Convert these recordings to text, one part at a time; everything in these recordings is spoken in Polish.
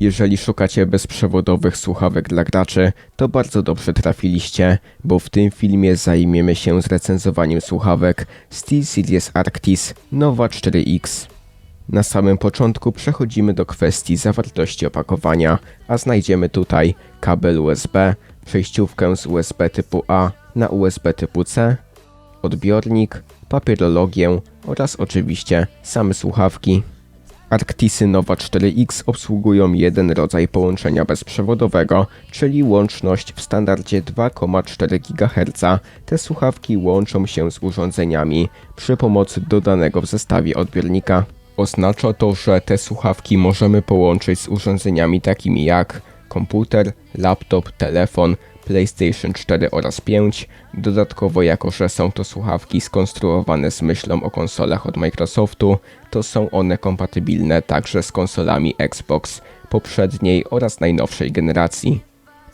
Jeżeli szukacie bezprzewodowych słuchawek dla graczy, to bardzo dobrze trafiliście, bo w tym filmie zajmiemy się zrecenzowaniem słuchawek SteelSeries Arctis Nova 4X. Na samym początku przechodzimy do kwestii zawartości opakowania, a znajdziemy tutaj kabel USB, przejściówkę z USB typu A na USB typu C, odbiornik, papierologię oraz oczywiście same słuchawki. Arctisy Nova 4X obsługują jeden rodzaj połączenia bezprzewodowego, czyli łączność w standardzie 2,4 GHz. Te słuchawki łączą się z urządzeniami przy pomocy dodanego w zestawie odbiornika. Oznacza to, że te słuchawki możemy połączyć z urządzeniami takimi jak komputer, laptop, telefon, PlayStation 4 oraz 5. Dodatkowo, jako że są to słuchawki skonstruowane z myślą o konsolach od Microsoftu, to są one kompatybilne także z konsolami Xbox poprzedniej oraz najnowszej generacji.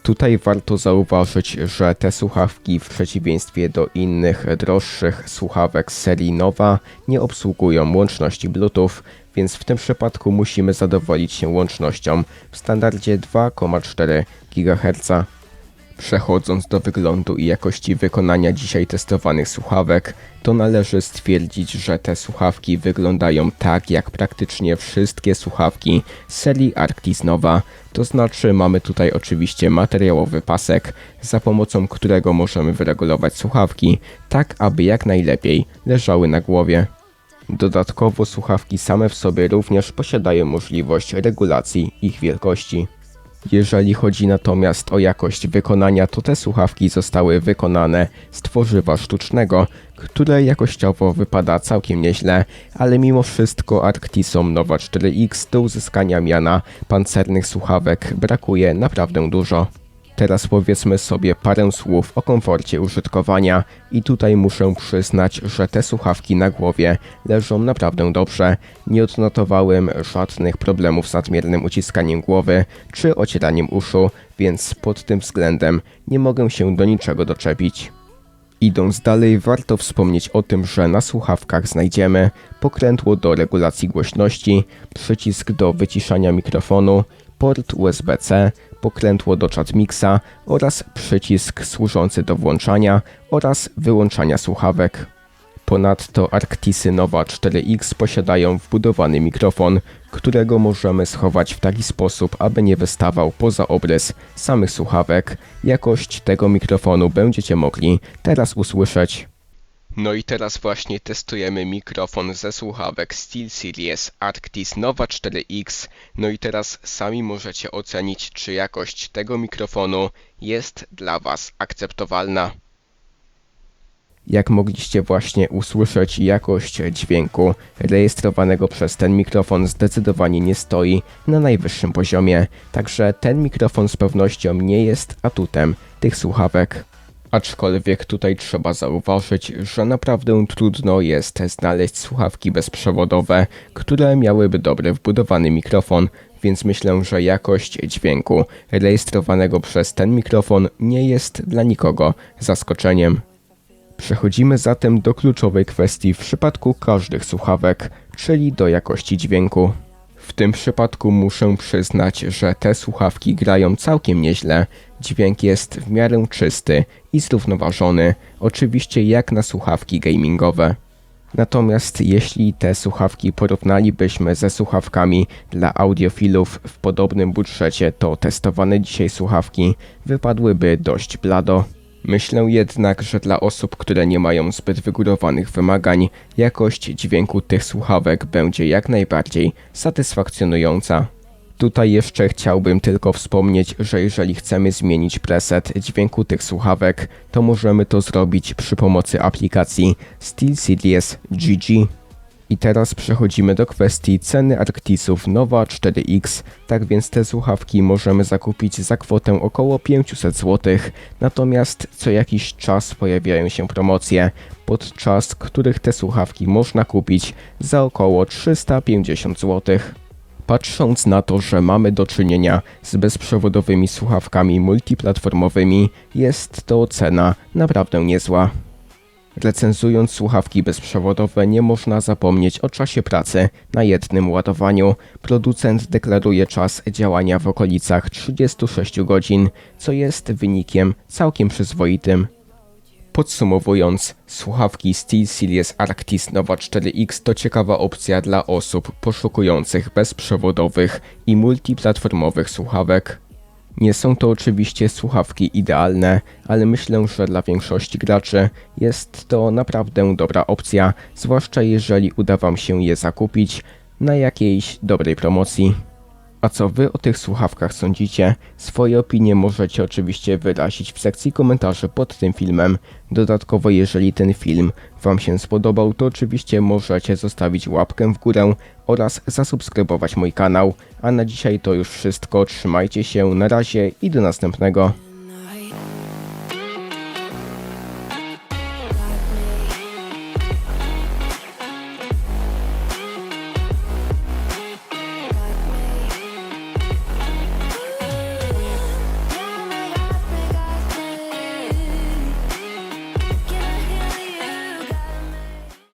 Tutaj warto zauważyć, że te słuchawki w przeciwieństwie do innych droższych słuchawek serii Nova nie obsługują łączności Bluetooth, więc w tym przypadku musimy zadowolić się łącznością w standardzie 2,4 GHz. Przechodząc do wyglądu i jakości wykonania dzisiaj testowanych słuchawek, to należy stwierdzić, że te słuchawki wyglądają tak jak praktycznie wszystkie słuchawki serii Arctis Nova. To znaczy mamy tutaj oczywiście materiałowy pasek, za pomocą którego możemy wyregulować słuchawki, tak aby jak najlepiej leżały na głowie. Dodatkowo słuchawki same w sobie również posiadają możliwość regulacji ich wielkości. Jeżeli chodzi natomiast o jakość wykonania, to te słuchawki zostały wykonane z tworzywa sztucznego, które jakościowo wypada całkiem nieźle, ale mimo wszystko Arctisom Nova 4X do uzyskania miana pancernych słuchawek brakuje naprawdę dużo. Teraz powiedzmy sobie parę słów o komforcie użytkowania i tutaj muszę przyznać, że te słuchawki na głowie leżą naprawdę dobrze. Nie odnotowałem żadnych problemów z nadmiernym uciskaniem głowy czy ocieraniem uszu, więc pod tym względem nie mogę się do niczego doczepić. Idąc dalej, warto wspomnieć o tym, że na słuchawkach znajdziemy pokrętło do regulacji głośności, przycisk do wyciszania mikrofonu, port USB-C, pokrętło do chatmixa oraz przycisk służący do włączania oraz wyłączania słuchawek. Ponadto Arctisy Nova 4X posiadają wbudowany mikrofon, którego możemy schować w taki sposób, aby nie wystawał poza obrys samych słuchawek. Jakość tego mikrofonu będziecie mogli teraz usłyszeć. No i teraz właśnie testujemy mikrofon ze słuchawek SteelSeries Arctis Nova 4X. No i teraz sami możecie ocenić, czy jakość tego mikrofonu jest dla Was akceptowalna. Jak mogliście właśnie usłyszeć, jakość dźwięku rejestrowanego przez ten mikrofon zdecydowanie nie stoi na najwyższym poziomie, także ten mikrofon z pewnością nie jest atutem tych słuchawek. Aczkolwiek tutaj trzeba zauważyć, że naprawdę trudno jest znaleźć słuchawki bezprzewodowe, które miałyby dobry wbudowany mikrofon, więc myślę, że jakość dźwięku rejestrowanego przez ten mikrofon nie jest dla nikogo zaskoczeniem. Przechodzimy zatem do kluczowej kwestii w przypadku każdych słuchawek, czyli do jakości dźwięku. W tym przypadku muszę przyznać, że te słuchawki grają całkiem nieźle. Dźwięk jest w miarę czysty i zrównoważony, oczywiście jak na słuchawki gamingowe. Natomiast jeśli te słuchawki porównalibyśmy ze słuchawkami dla audiofilów w podobnym budżecie, to testowane dzisiaj słuchawki wypadłyby dość blado. Myślę jednak, że dla osób, które nie mają zbyt wygórowanych wymagań, jakość dźwięku tych słuchawek będzie jak najbardziej satysfakcjonująca. Tutaj jeszcze chciałbym tylko wspomnieć, że jeżeli chcemy zmienić preset dźwięku tych słuchawek, to możemy to zrobić przy pomocy aplikacji SteelSeries GG. I teraz przechodzimy do kwestii ceny Arctisów Nova 4X. Tak więc te słuchawki możemy zakupić za kwotę około 500 zł. Natomiast co jakiś czas pojawiają się promocje, podczas których te słuchawki można kupić za około 350 zł. Patrząc na to, że mamy do czynienia z bezprzewodowymi słuchawkami multiplatformowymi, jest to cena naprawdę niezła. Recenzując słuchawki bezprzewodowe nie można zapomnieć o czasie pracy na jednym ładowaniu. Producent deklaruje czas działania w okolicach 36 godzin, co jest wynikiem całkiem przyzwoitym. Podsumowując, słuchawki SteelSeries Arctis Nova 4X to ciekawa opcja dla osób poszukujących bezprzewodowych i multiplatformowych słuchawek. Nie są to oczywiście słuchawki idealne, ale myślę, że dla większości graczy jest to naprawdę dobra opcja, zwłaszcza jeżeli uda Wam się je zakupić na jakiejś dobrej promocji. A co Wy o tych słuchawkach sądzicie? Swoje opinie możecie oczywiście wyrazić w sekcji komentarzy pod tym filmem. Dodatkowo, jeżeli ten film Wam się spodobał, to oczywiście możecie zostawić łapkę w górę oraz zasubskrybować mój kanał. A na dzisiaj to już wszystko. Trzymajcie się, na razie i do następnego.